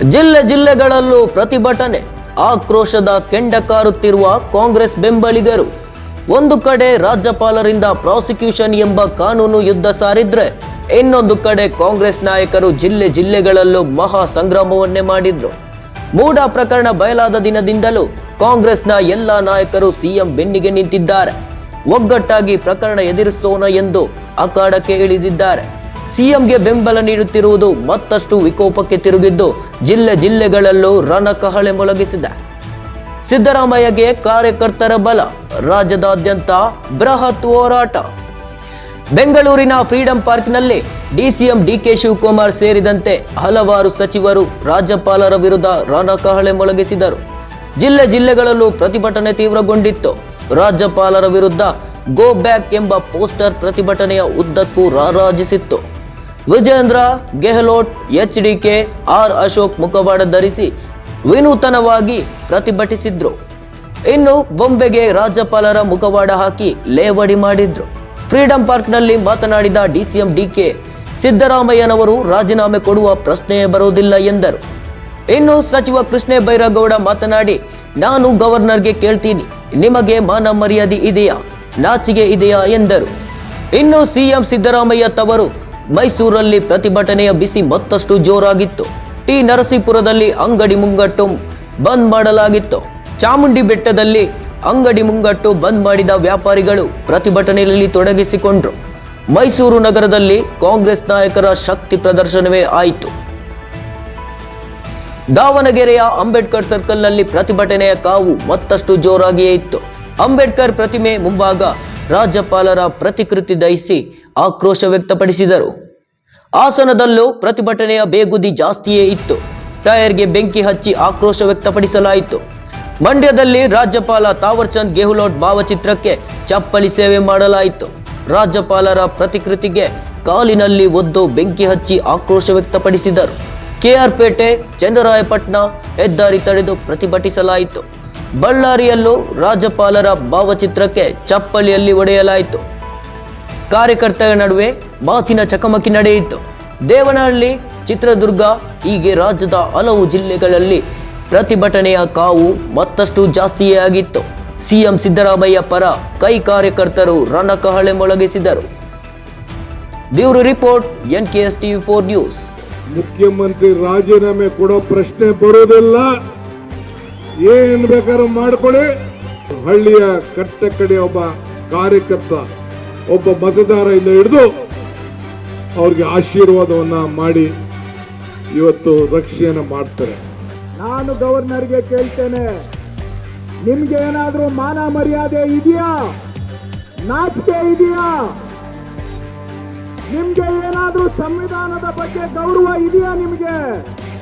ಜಿಲ್ಲೆ ಜಿಲ್ಲೆಗಳಲ್ಲೂ ಪ್ರತಿಭಟನೆ. ಆಕ್ರೋಶದ ಕೆಂಡ ಕಾರುತ್ತಿರುವ ಕಾಂಗ್ರೆಸ್ ಬೆಂಬಲಿಗರು. ಒಂದು ಕಡೆ ರಾಜ್ಯಪಾಲರಿಂದ ಪ್ರಾಸಿಕ್ಯೂಷನ್ ಎಂಬ ಕಾನೂನು ಯುದ್ಧ ಸಾರಿದ್ರೆ, ಇನ್ನೊಂದು ಕಡೆ ಕಾಂಗ್ರೆಸ್ ನಾಯಕರು ಜಿಲ್ಲೆ ಜಿಲ್ಲೆಗಳಲ್ಲೂ ಮಹಾ ಸಂಗ್ರಾಮವನ್ನೇ ಮಾಡಿದ್ರು. ಮೂಡ ಪ್ರಕರಣ ಬಯಲಾದ ದಿನದಿಂದಲೂ ಕಾಂಗ್ರೆಸ್ನ ಎಲ್ಲ ನಾಯಕರು ಸಿಎಂ ಬೆನ್ನಿಗೆ ನಿಂತಿದ್ದಾರೆ. ಒಗ್ಗಟ್ಟಾಗಿ ಪ್ರಕರಣ ಎದುರಿಸೋಣ ಎಂದು ಅಖಾಡಕ್ಕೆ ಇಳಿದಿದ್ದಾರೆ. ಸಿಎಂಗೆ ಬೆಂಬಲ ನೀಡುತ್ತಿರುವುದು ಮತ್ತಷ್ಟು ವಿಕೋಪಕ್ಕೆ ತಿರುಗಿದ್ದು ಜಿಲ್ಲೆ ಜಿಲ್ಲೆಗಳಲ್ಲೂ ರಣಕಹಳೆ ಮೊಳಗಿಸಿದೆ. ಸಿದ್ದರಾಮಯ್ಯಗೆ ಕಾರ್ಯಕರ್ತರ ಬಲ, ರಾಜ್ಯದಾದ್ಯಂತ ಬೃಹತ್ ಹೋರಾಟ. ಬೆಂಗಳೂರಿನ ಫ್ರೀಡಂ ಪಾರ್ಕ್ನಲ್ಲಿ ಡಿಸಿಎಂ ಡಿಕೆ ಶಿವಕುಮಾರ್ ಸೇರಿದಂತೆ ಹಲವಾರು ಸಚಿವರು ರಾಜ್ಯಪಾಲರ ವಿರುದ್ಧ ರಣಕಹಳೆ ಮೊಳಗಿಸಿದರು. ಜಿಲ್ಲೆ ಜಿಲ್ಲೆಗಳಲ್ಲೂ ಪ್ರತಿಭಟನೆ ತೀವ್ರಗೊಂಡಿತ್ತು. ರಾಜ್ಯಪಾಲರ ವಿರುದ್ಧ ಗೋ ಬ್ಯಾಕ್ ಎಂಬ ಪೋಸ್ಟರ್ ಪ್ರತಿಭಟನೆಯ ಉದ್ದಕ್ಕೂ ರಾರಾಜಿಸಿತ್ತು. Vijendra Gehlot, H D K, R Ashok ಮುಖವಾಡ ಧರಿಸಿ ವಿನೂತನವಾಗಿ ಪ್ರತಿಭಟಿಸಿದ್ರು. ಇನ್ನು ಬೊಂಬೆಗೆ ರಾಜ್ಯಪಾಲರ ಮುಖವಾಡ ಹಾಕಿ ಲೇವಡಿ ಮಾಡಿದ್ರು. ಫ್ರೀಡಂ ಪಾರ್ಕ್ನಲ್ಲಿ ಮಾತನಾಡಿದ ಡಿಸಿಎಂ ಡಿಕೆ ಸಿದ್ದರಾಮಯ್ಯನವರು ರಾಜೀನಾಮೆ ಕೊಡುವ ಪ್ರಶ್ನೆಯೇ ಬರುವುದಿಲ್ಲ ಎಂದರು. ಇನ್ನು ಸಚಿವ ಕೃಷ್ಣ ಬೈರೇಗೌಡ ಮಾತನಾಡಿ, ನಾನು ಗವರ್ನರ್ಗೆ ಕೇಳ್ತೀನಿ. ನಿಮಗೆ ಮಾನ ಮರ್ಯಾದೆ ಇದೆಯಾ? ನಾಚಿಗೆ ಇದೆಯಾ? ಎಂದರು. ಇನ್ನು ಸಿಎಂ ಸಿದ್ದರಾಮಯ್ಯ ತವರು ಮೈಸೂರಲ್ಲಿ ಪ್ರತಿಭಟನೆಯ ಬಿಸಿ ಮತ್ತಷ್ಟು ಜೋರಾಗಿತ್ತು. ಟಿ. ನರಸೀಪುರದಲ್ಲಿ ಅಂಗಡಿ ಮುಂಗಟ್ಟು ಬಂದ್ ಮಾಡಲಾಗಿತ್ತು. ಚಾಮುಂಡಿ ಬೆಟ್ಟದಲ್ಲಿ ಅಂಗಡಿ ಮುಂಗಟ್ಟು ಬಂದ್ ಮಾಡಿದ ವ್ಯಾಪಾರಿಗಳು ಪ್ರತಿಭಟನೆಯಲ್ಲಿ ತೊಡಗಿಸಿಕೊಂಡ್ರು. ಮೈಸೂರು ನಗರದಲ್ಲಿ ಕಾಂಗ್ರೆಸ್ ನಾಯಕರ ಶಕ್ತಿ ಪ್ರದರ್ಶನವೇ ಆಯಿತು. ದಾವಣಗೆರೆಯ ಅಂಬೇಡ್ಕರ್ ಸರ್ಕಲ್ನಲ್ಲಿ ಪ್ರತಿಭಟನೆಯ ಕಾವು ಮತ್ತಷ್ಟು ಜೋರಾಗಿಯೇ ಇತ್ತು. ಅಂಬೇಡ್ಕರ್ ಪ್ರತಿಮೆ ಮುಂಭಾಗ ರಾಜ್ಯಪಾಲರ ಪ್ರತಿಕೃತಿ ದಹಿಸಿ ಆಕ್ರೋಶ ವ್ಯಕ್ತಪಡಿಸಿದರು. ಹಾಸನದಲ್ಲೂ ಪ್ರತಿಭಟನೆಯ ಬೇಗುದಿ ಜಾಸ್ತಿಯೇ ಇತ್ತು. ಟೈರ್ಗೆ ಬೆಂಕಿ ಹಚ್ಚಿ ಆಕ್ರೋಶ ವ್ಯಕ್ತಪಡಿಸಲಾಯಿತು. ಮಂಡ್ಯದಲ್ಲಿ ರಾಜ್ಯಪಾಲ ತಾವರ್ಚಂದ್ ಗೆಹ್ಲೋಟ್ ಭಾವಚಿತ್ರಕ್ಕೆ ಚಪ್ಪಲಿ ಸೇವೆ ಮಾಡಲಾಯಿತು. ರಾಜ್ಯಪಾಲರ ಪ್ರತಿಕೃತಿಗೆ ಕಾಲಿನಲ್ಲಿ ಒದ್ದು ಬೆಂಕಿ ಹಚ್ಚಿ ಆಕ್ರೋಶ ವ್ಯಕ್ತಪಡಿಸಿದರು. ಕೆಆರ್ಪೇಟೆ ಚಂದ್ರರಾಯಪಟ್ಟಣ ಹೆದ್ದಾರಿ ತಡೆದು ಪ್ರತಿಭಟಿಸಲಾಯಿತು. ಬಳ್ಳಾರಿಯಲ್ಲೂ ರಾಜ್ಯಪಾಲರ ಭಾವಚಿತ್ರಕ್ಕೆ ಚಪ್ಪಲಿಯಲ್ಲಿ ಒಡೆಯಲಾಯಿತು. ಕಾರ್ಯಕರ್ತರ ನಡುವೆ ಮಾತಿನ ಚಕಮಕಿ ನಡೆಯಿತು. ದೇವನಹಳ್ಳಿ, ಚಿತ್ರದುರ್ಗ, ಹೀಗೆ ರಾಜ್ಯದ ಹಲವು ಜಿಲ್ಲೆಗಳಲ್ಲಿ ಪ್ರತಿಭಟನೆಯ ಕಾವು ಮತ್ತಷ್ಟು ಜಾಸ್ತಿಯೇ ಆಗಿತ್ತು ಸಿಎಂ ಸಿದ್ದರಾಮಯ್ಯ ಪರ ಕೈ ಕಾರ್ಯಕರ್ತರು ರಣಕಹಳೆ ಮೊಳಗಿಸಿದರು. Bureau report N K S TV four news. ಮುಖ್ಯಮಂತ್ರಿ ರಾಜೀನಾಮೆ ಕೊಡೋ ಪ್ರಶ್ನೆ ಬರೋದಿಲ್ಲ. ಏನ್ ಬೇಕಾದ್ರೂ ಮಾಡ್ಕೊಳ್ಳಿ. ಹಳ್ಳಿಯ ಕಟ್ಟ ಕಡೆ ಒಬ್ಬ ಕಾರ್ಯಕರ್ತ ಒಬ್ಬ ಮತದಾರರಿಂದ ಹಿಡಿದು ಅವ್ರಿಗೆ ಆಶೀರ್ವಾದವನ್ನ ಮಾಡಿ ಇವತ್ತು ರಕ್ಷೆಯನ್ನು ಮಾಡ್ತಾರೆ. ನಾನು ಗವರ್ನರ್ಗೆ ಕೇಳ್ತೇನೆ, ನಿಮ್ಗೆ ಏನಾದರೂ ಮಾನ ಮರ್ಯಾದೆ ಇದೆಯಾ? ನಾಚಿಕೆ ಇದೆಯಾ? ನಿಮ್ಗೆ ಏನಾದರೂ ಸಂವಿಧಾನದ ಬಗ್ಗೆ ಗೌರವ ಇದೆಯಾ ನಿಮ್ಗೆ?